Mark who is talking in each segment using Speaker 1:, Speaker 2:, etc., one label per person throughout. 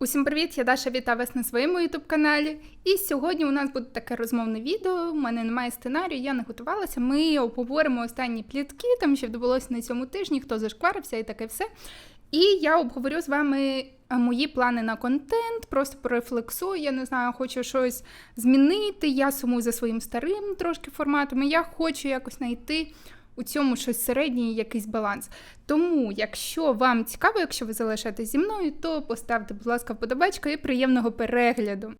Speaker 1: Усім привіт! Я Даша вітаю вас на своєму ютуб каналі. І сьогодні у нас буде таке розмовне відео. У мене немає сценарію, я не готувалася. Ми обговоримо останні плітки, там що відбулося на цьому тижні, хто зашкварився і таке все. І я обговорю з вами е, мої плани на контент, просто порефлексую. Я не знаю, хочу щось змінити. Я сумую за своїм старим трошки форматом. Я хочу якось знайти у цьому щось середнє, якийсь баланс. Тому, якщо вам цікаво, якщо ви залишаєтесь зі мною, то поставте, будь ласка, вподобачку і приємного перегляду.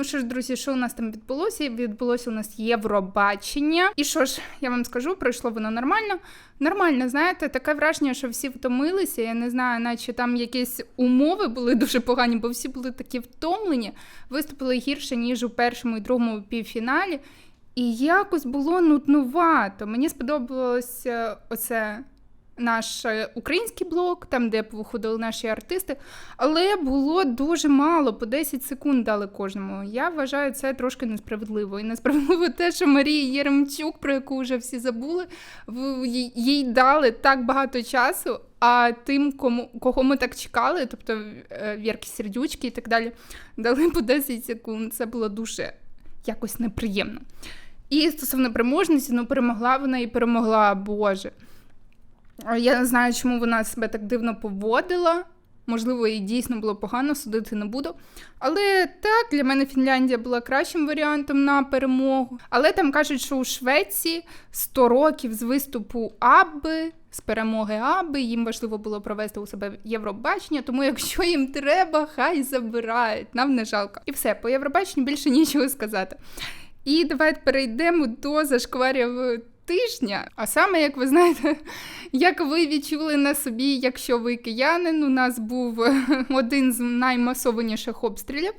Speaker 1: Ну що ж, друзі, що у нас там відбулося? Відбулося у нас Євробачення. І що ж, я вам скажу, пройшло воно нормально. Нормально, знаєте, таке враження, що всі втомилися. Я не знаю, наче там якісь умови були дуже погані, бо всі були такі втомлені, виступили гірше, ніж у першому і другому півфіналі. І якось було нуднувато. Мені сподобалося оце наш е, український блок, там, де виходили наші артисти, але було дуже мало, по 10 секунд дали кожному. Я вважаю це трошки несправедливо. І несправедливо те, що Марія Єремчук, про яку вже всі забули, їй дали так багато часу. А тим, кому кого ми так чекали, тобто е, Вірки Сердючки і так далі, дали по 10 секунд. Це було дуже якось неприємно. І стосовно переможниці, ну перемогла вона і перемогла, Боже. Я не знаю, чому вона себе так дивно поводила. Можливо, їй дійсно було погано, судити не буду. Але так, для мене Фінляндія була кращим варіантом на перемогу. Але там кажуть, що у Швеції 100 років з виступу Абби, з перемоги Аби, їм важливо було провести у себе Євробачення, тому якщо їм треба, хай забирають. Нам не жалко. І все, по Євробаченню більше нічого сказати. І давайте перейдемо до зашкварів тижня. А саме, як ви знаєте, як ви відчули на собі, якщо ви киянин, у нас був один з наймасованіших обстрілів.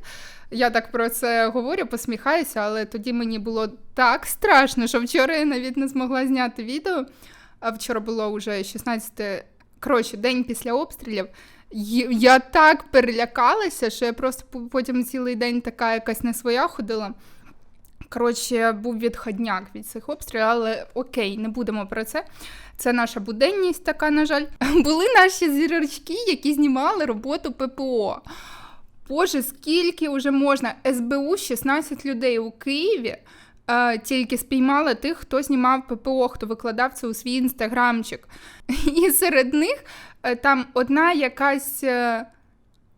Speaker 1: Я так про це говорю, посміхаюся, але тоді мені було так страшно, що вчора я навіть не змогла зняти відео. А вчора було вже 16 коротше, день після обстрілів. Я так перелякалася, що я просто потім цілий день така якась не своя ходила. Коротше, був відходняк від цих обстрілів, але окей, не будемо про це. Це наша буденність така, на жаль. Були наші зірочки, які знімали роботу ППО. Боже, скільки вже можна? СБУ 16 людей у Києві. Е, тільки спіймали тих, хто знімав ППО, хто викладав це у свій інстаграмчик. І серед них е, там одна якась.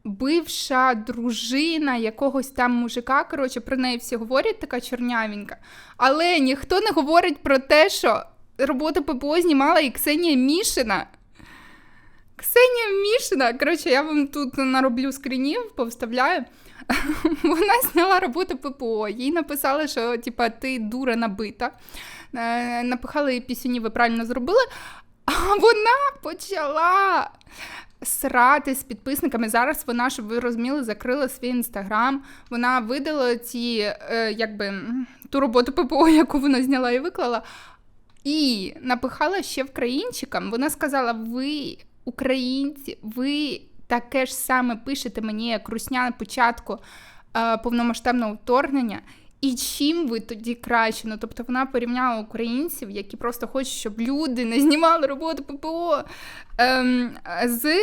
Speaker 1: Бивша дружина якогось там мужика. Коротше, про неї всі говорять, така чорнявенька. Але ніхто не говорить про те, що роботу ППО знімала і Ксенія Мішина. Ксенія Мішина. Коротше, я вам тут нароблю скрінів, повставляю. Вона зняла роботу ППО. Їй написали, що типа, ти дура набита. Е, напихали її пісюні, ви правильно зробили. А вона почала срати з підписниками. Зараз вона, щоб ви розуміли, закрила свій інстаграм. Вона видала ці, е, якби ту роботу ППО, яку вона зняла і виклала. І напихала ще вкраїнчикам. Вона сказала: ви, українці, ви таке ж саме пишете мені, як русня на початку е, повномасштабного вторгнення. І чим ви тоді краще? Ну, тобто вона порівняла українців, які просто хочуть, щоб люди не знімали роботу ППО ем, з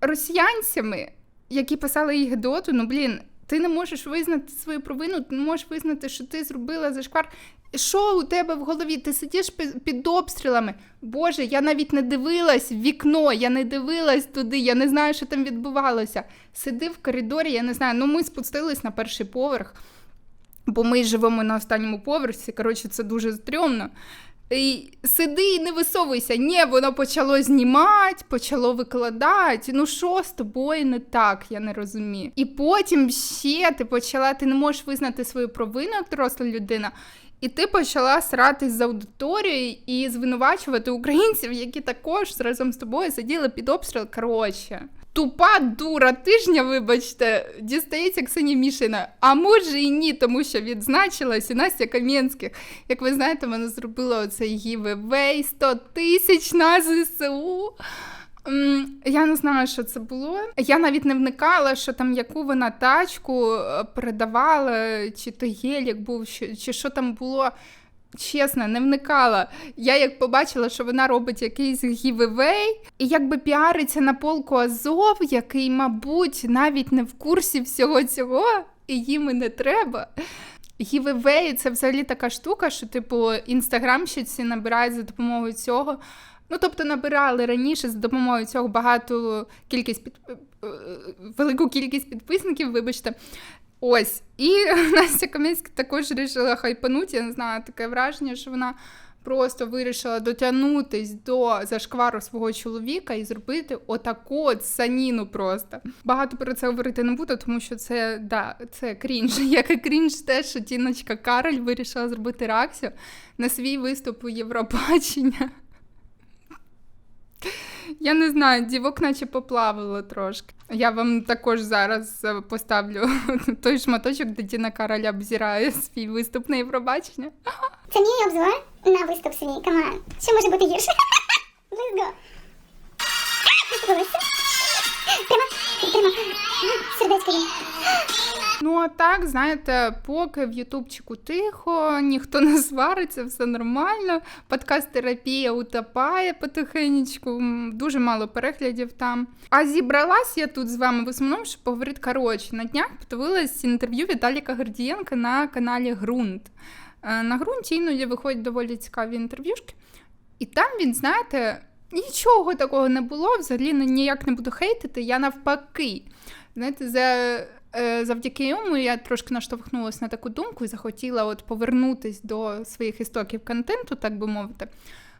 Speaker 1: росіянцями, які писали їх доту. Ну, блін, ти не можеш визнати свою провину, ти не можеш визнати, що ти зробила зашквар. Що у тебе в голові? Ти сидиш під обстрілами? Боже, я навіть не дивилась в вікно, я не дивилась туди, я не знаю, що там відбувалося. Сиди в коридорі, я не знаю. Ну, ми спустились на перший поверх бо ми живемо на останньому поверсі. Коротше, це дуже стрьомно. І Сиди і не висовуйся. Ні, воно почало знімати, почало викладати. Ну що з тобою не так, я не розумію. І потім ще ти почала, ти не можеш визнати свою провину як доросла людина. І ти почала сратись з аудиторією і звинувачувати українців, які також разом з тобою сиділи під обстріл. Коротше тупа дура тижня, вибачте, дістається Ксенія Мішина. А може і ні, тому що відзначилась і Настя Кам'янських. Як ви знаєте, вона зробила оцей гівевей 100 тисяч на ЗСУ. Я не знаю, що це було. Я навіть не вникала, що там яку вона тачку е, передавала, чи то гелік був, чи що там було. Чесно, не вникала. Я як побачила, що вона робить якийсь гівевей, і якби піариться на полку Азов, який, мабуть, навіть не в курсі всього цього, і їм і не треба. Гівевей це взагалі така штука, що, типу, інстаграмщиці набирають за допомогою цього. Ну, тобто набирали раніше за допомогою цього багато кількість під... Е, велику кількість підписників, вибачте. Ось. І Настя Кам'янська також вирішила хайпанути. Я не знаю, таке враження, що вона просто вирішила дотягнутись до зашквару свого чоловіка і зробити отаку от саніну просто. Багато про це говорити не буду, тому що це да, це крінж. Як і крінж те, що Тіночка Кароль вирішила зробити реакцію на свій виступ у Євробачення. Я не знаю, дівок наче поплавило трошки. Я вам також зараз е, поставлю той шматочок, де Тіна Кароль обзирає свій виступ на Євробачення.
Speaker 2: Це мій обзор на виступ свій. Камон. Що може бути гірше? Let's go. Прямо, прямо. Сердечко.
Speaker 1: Ну, а так, знаєте, поки в Ютубчику тихо, ніхто не свариться, все нормально. Подкаст-терапія утопає потихенечку, дуже мало переглядів там. А зібралась я тут з вами в основному, щоб поговорити коротше. На днях подивилась інтерв'ю Віталіка Гордієнка на каналі Грунт. Е, На ґрунті іноді виходять доволі цікаві інтерв'юшки. І там він, знаєте, нічого такого не було, взагалі ну, ніяк не буду хейтити. Я навпаки. Знаєте, за, завдяки йому я трошки наштовхнулася на таку думку і захотіла от повернутись до своїх істоків контенту, так би мовити.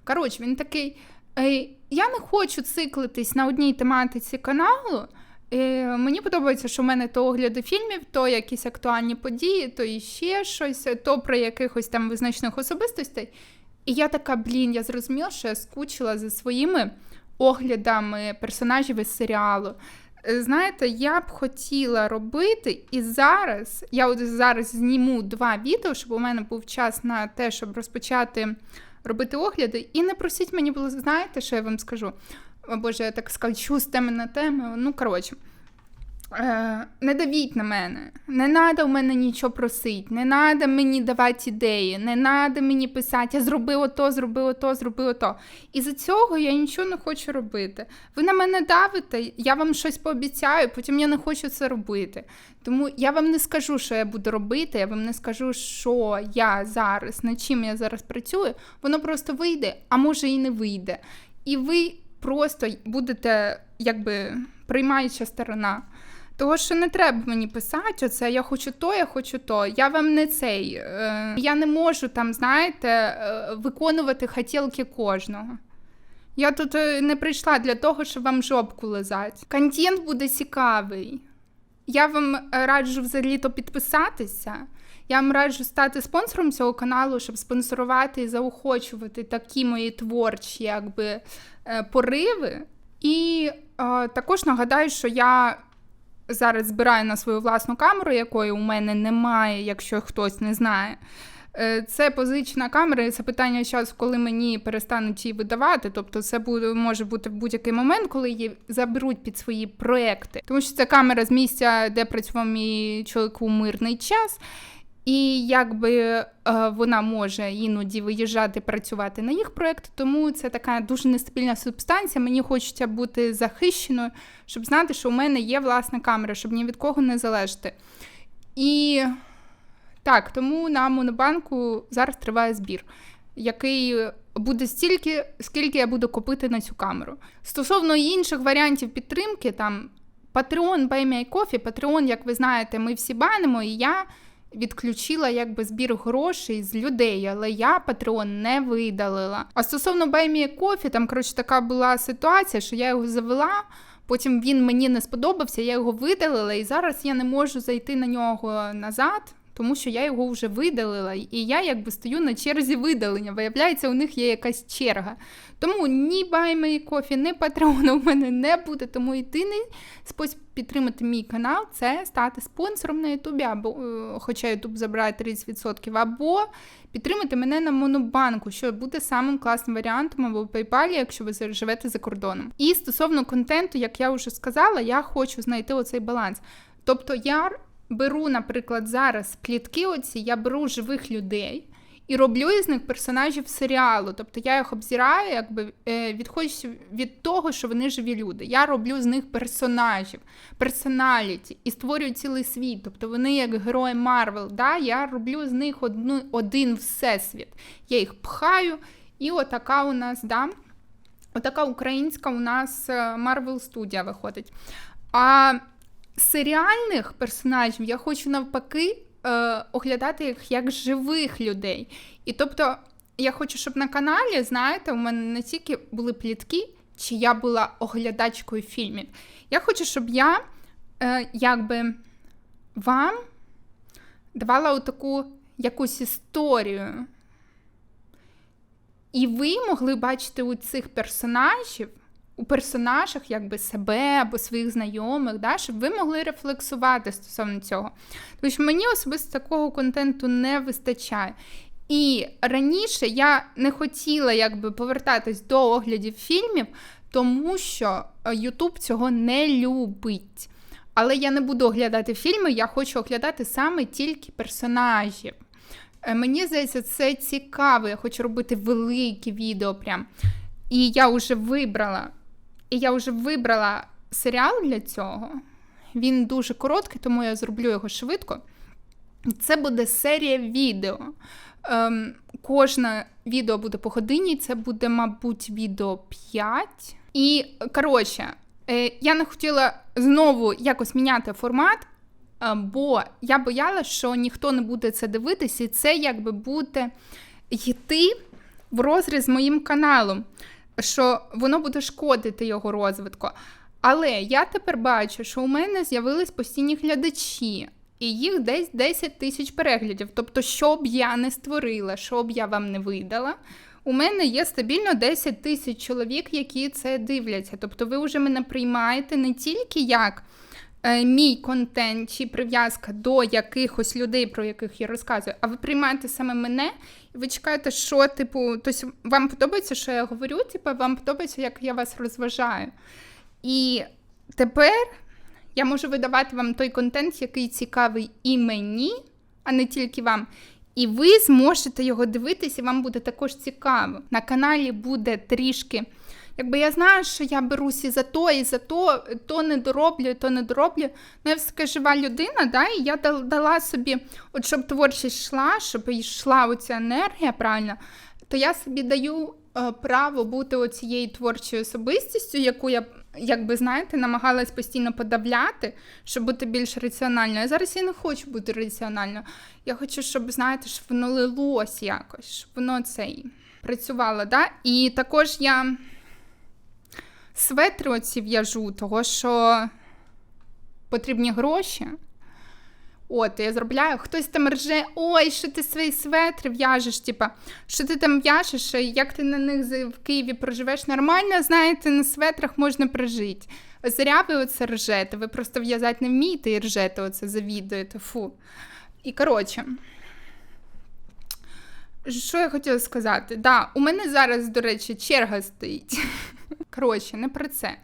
Speaker 1: Коротше, він такий: е, я не хочу циклитись на одній тематиці каналу. Е, мені подобається, що в мене то огляди фільмів, то якісь актуальні події, то іще щось, то про якихось там визначних особистостей. І я така, блін, я зрозуміла, що я скучила за своїми оглядами персонажів із серіалу. Е, Знаєте, я б хотіла робити, і зараз я от зараз зніму два відео, щоб у мене був час на те, щоб розпочати робити огляди. І не просіть мені було, знаєте, що я вам скажу? О, Боже, я так скачу з теми на теми. Ну, коротше. Е, не давіть на мене, не треба в мене нічого просити, не треба мені давати ідеї, не треба мені писати, я зроби ото, зроби ото, зроби ото. І за цього я нічого не хочу робити. Ви на мене давите, я вам щось пообіцяю, потім я не хочу це робити. Тому я вам не скажу, що я буду робити, я вам не скажу, що я зараз, над чим я зараз працюю, воно просто вийде, а може і не вийде. І ви просто будете якби приймаюча сторона. Того, що не треба мені писати, оце я хочу то, я хочу то. Я вам не цей. Е, я не можу там, знаєте, е, виконувати хотілки кожного. Я тут е, не прийшла для того, щоб вам жопку лизати. Контент буде цікавий. Я вам раджу взагалі то підписатися. Я вам раджу стати спонсором цього каналу, щоб спонсорувати і заохочувати такі мої творчі якби, е, пориви. І е, також нагадаю, що я зараз збираю на свою власну камеру, якої у мене немає, якщо хтось не знає. Е, Це позична камера, і це питання часу, коли мені перестануть її видавати. Тобто, це буде може бути будь-який момент, коли її заберуть під свої проекти. Тому що це камера з місця, де працював мій чоловік у мирний час. І якби е, вона може іноді виїжджати працювати на їх проєкт, тому це така дуже нестабільна субстанція. Мені хочеться бути захищеною, щоб знати, що у мене є власна камера, щоб ні від кого не залежати. І так, тому на Монобанку зараз триває збір, який буде стільки, скільки я буду купити на цю камеру. Стосовно інших варіантів підтримки, там Patreon, Buy Me Coffee, Patreon, як ви знаєте, ми всі банимо, і я відключила якби збір грошей з людей, але я патреон не видалила. А стосовно Buy Кофі, там коротше така була ситуація, що я його завела. Потім він мені не сподобався, я його видалила, і зараз я не можу зайти на нього назад, тому що я його вже видалила, і я якби стою на черзі видалення. Виявляється, у них є якась черга. Тому ні Buy кофі, ні Патреону у мене не буде. Тому єдиний спосіб підтримати мій канал це стати спонсором на Ютубі, або е, хоча Ютуб забирає 30%, або підтримати мене на Монобанку, що буде самим класним варіантом або в PayPal, якщо ви живете за кордоном. І стосовно контенту, як я вже сказала, я хочу знайти оцей баланс. Тобто я беру, наприклад, зараз плітки оці, я беру живих людей. і роблю із них персонажів серіалу. Тобто я їх обзираю, якби е, відходячи від того, що вони живі люди. Я роблю з них персонажів, персоналіті і створюю цілий світ. Тобто вони як герої Марвел. Да? Я роблю з них одну, один всесвіт. Я їх пхаю, і отака у нас, да, отака українська у нас Марвел студія виходить. А серіальних персонажів я хочу навпаки е, оглядати їх як живих людей. І тобто, я хочу, щоб на каналі, знаєте, у мене не тільки були плітки, чи я була оглядачкою фільмів. Я хочу, щоб я е, якби вам давала таку якусь історію. І ви могли бачити у цих персонажів, у персонажах якби себе або своїх знайомих, да, щоб ви могли рефлексувати стосовно цього. Тому що мені особисто такого контенту не вистачає. І раніше я не хотіла якби повертатись до оглядів фільмів, тому що Ютуб цього не любить. Але я не буду оглядати фільми, я хочу оглядати саме тільки персонажів. Е, Мені здається, це цікаво. Я хочу робити великі відео. прям. І я вже вибрала. І я вже вибрала серіал для цього. Він дуже короткий, тому я зроблю його швидко. Це буде серія відео. Ем, кожне відео буде по годині, це буде, мабуть, відео 5. І, коротше, е, я не хотіла знову якось міняти формат, е, бо я боялася, що ніхто не буде це дивитися, і це якби буде йти в розріз з моїм каналом, що воно буде шкодити його розвитку. Але я тепер бачу, що у мене з'явились постійні глядачі, і їх десь 10 тисяч переглядів. Тобто, що б я не створила, що б я вам не видала. У мене є стабільно 10 тисяч чоловік, які це дивляться. Тобто, ви вже мене приймаєте не тільки як е, мій контент чи прив'язка до якихось людей, про яких я розказую, а ви приймаєте саме мене, і ви чекаєте, що, типу, тобто вам подобається, що я говорю, типу, вам подобається, як я вас розважаю. І тепер я можу видавати вам той контент, який цікавий і мені, а не тільки вам. І ви зможете його дивитися, і вам буде також цікаво. На каналі буде трішки. Якби я знаю, що я берусь і за то, і за то, то не дороблю, то не дороблю. Ну, я все таки жива людина, да, і я дала собі, от щоб творчість йшла, щоб йшла оця енергія правильно, то я собі даю е, право бути оцією творчою особистістю, яку я, якби знаєте, намагалась постійно подавляти, щоб бути більш раціональною. А зараз я не хочу бути раціональною. Я хочу, щоб, знаєте, щоб воно лилось якось, щоб воно цей працювало. Да? І також я светри оці в'яжу, того що потрібні гроші. От, я зробляю, хтось там рже, ой, що ти свої светри в'яжеш, типа, що ти там в'яжеш, як ти на них в Києві проживеш нормально, знаєте, на светрах можна прожити. Зря ви оце ржете, ви просто в'язати не вмієте і ржете, оце завідуєте, фу. І коротше, що я хотіла сказати? Да, у мене зараз, до речі, черга стоїть. Коротше, не про це.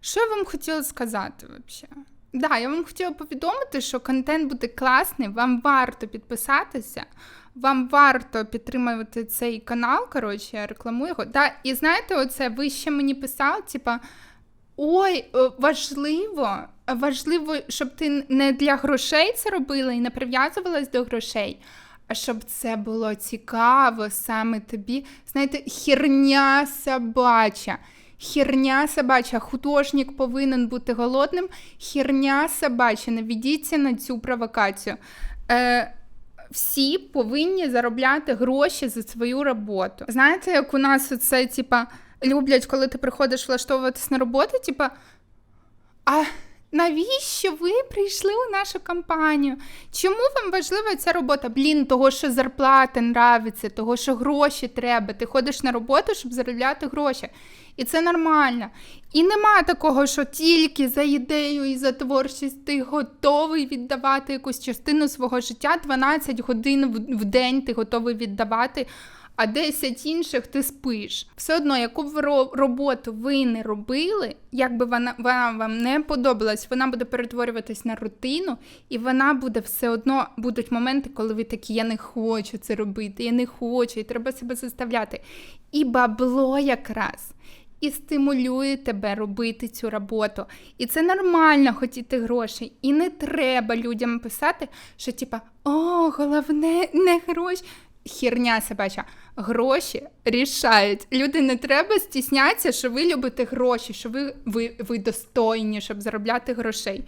Speaker 1: Що я вам хотіла сказати взагалі? Да, я вам хотіла повідомити, що контент буде класний, вам варто підписатися, вам варто підтримувати цей канал. Коротше, я рекламую його. Да, І знаєте, оце ви ще мені писали, типа. Ой, важливо, важливо, щоб ти не для грошей це робила і не прив'язувалась до грошей, щоб це було цікаво саме тобі. Знаєте, херня собача. Херня собача, художник повинен бути голодним. Херня собача, не ведіться на цю провокацію. Е, Всі повинні заробляти гроші за свою роботу. Знаєте, як у нас це, типа, люблять, коли ти приходиш влаштовуватись на роботу, типа, а навіщо ви прийшли у нашу компанію? Чому вам важлива ця робота? Блін, того, що зарплата нравиться, того, що гроші треба. Ти ходиш на роботу, щоб заробляти гроші. І це нормально. І нема такого, що тільки за ідею і за творчість ти готовий віддавати якусь частину свого життя, 12 годин в день ти готовий віддавати. А 10 інших ти спиш. Все одно, яку б роботу ви не робили, як би вона, вона вам не подобалась, вона буде перетворюватись на рутину, і вона буде все одно будуть моменти, коли ви такі, я не хочу це робити, я не хочу, і треба себе заставляти. І бабло якраз. І стимулює тебе робити цю роботу. І це нормально хотіти грошей. І не треба людям писати, що типа, о, головне не гроші. Хірня собача. Гроші рішають. Люди не треба стіснятися, що ви любите гроші, що ви, ви, ви достойні, щоб заробляти грошей.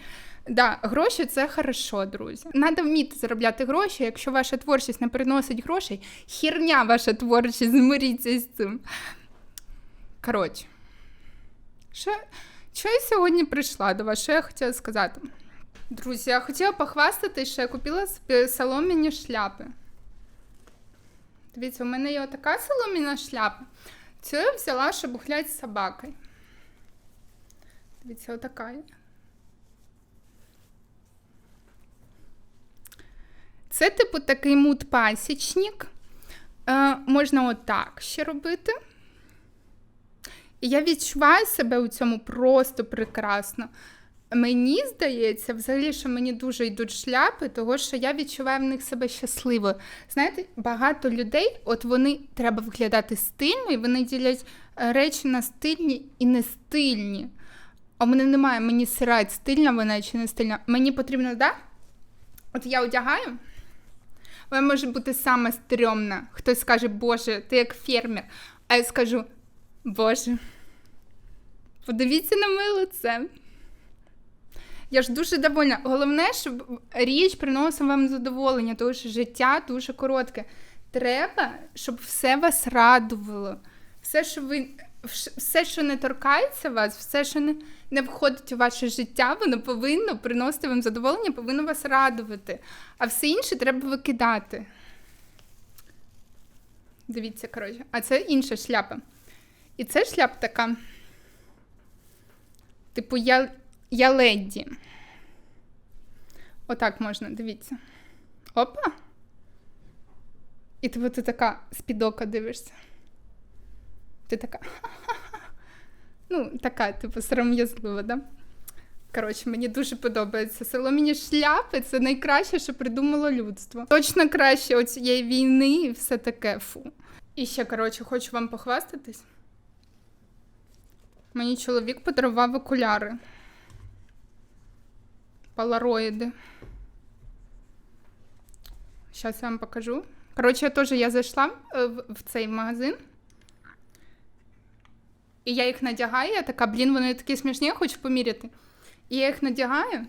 Speaker 1: Да, гроші це хорошо, друзі. Надо вміти заробляти гроші. Якщо ваша творчість не приносить грошей, хірня ваша творчість, змиріться з цим. Коротше, що, що я сьогодні прийшла до вас? Що я хотіла сказати? Друзі, я хотіла похвастати, що я купила собі солом'яні шляпи. Дивіться, у мене є така солом'яна шляпа. Цю я взяла, щоб гуляти з собакою. Дивіться, отака. є. Це, типу, такий мут-пасічник. Е, можна отак ще робити. І я відчуваю себе у цьому просто прекрасно. Мені здається, взагалі, що мені дуже йдуть шляпи, того що я відчуваю в них себе щасливо. Знаєте, багато людей, от вони треба виглядати стильно, і вони ділять е, речі на стильні і не стильні. А мене немає мені сирать, стильна вона чи не стильна. Мені потрібно, да? От я одягаю. Вона може бути саме стрьомна. Хтось скаже, Боже, ти як фермер. А я скажу, Боже, подивіться на моє лице. Я ж дуже довольна. Головне, щоб річ приносила вам задоволення, тому що життя дуже коротке. Треба, щоб все вас радувало. Все, що ви, все, що не торкається вас, все, що не, не входить у ваше життя, воно повинно приносити вам задоволення, повинно вас радувати. А все інше треба викидати. Дивіться, коротше. А це інша шляпа. І це шляпа така. Типу, я, я леді. Отак можна, дивіться. Опа. І типу ти така з-під ока дивишся. Ти така. Ну, така, типу, сором'язлива, да? Коротше, мені дуже подобається. Соломіні шляпи це найкраще, що придумало людство. Точно краще оцієї війни і все таке фу. І ще, коротше, хочу вам похвастатись. Мені чоловік подарував окуляри. Полароїди. Зараз я вам покажу. Коротше, я теж я зайшла е, в, в цей магазин. І я їх надягаю, я така, блін, вони такі смішні, я хочу поміряти. І я їх надягаю.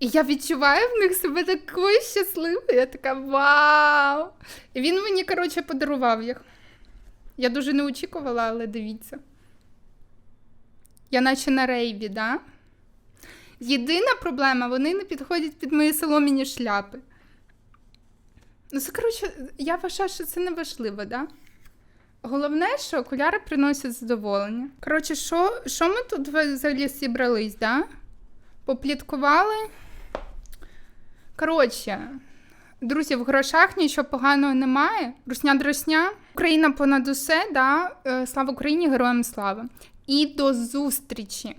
Speaker 1: І я відчуваю в них себе такою щасливою. Я така вау! І він мені, коротше, подарував їх. Я дуже не очікувала, але дивіться. Я наче на рейві, да? Єдина проблема, вони не підходять під мої соломіні шляпи. Ну, це, коротше, я вважаю, що це не важливо, да? Головне, що окуляри приносять задоволення. Коротше, що, що ми тут взагалі зібрались, да? Попліткували. Коротше, друзі, в грошах нічого поганого немає. Русня дросня. Україна понад усе, да? Е, Слава Україні, героям слава. І до зустрічі!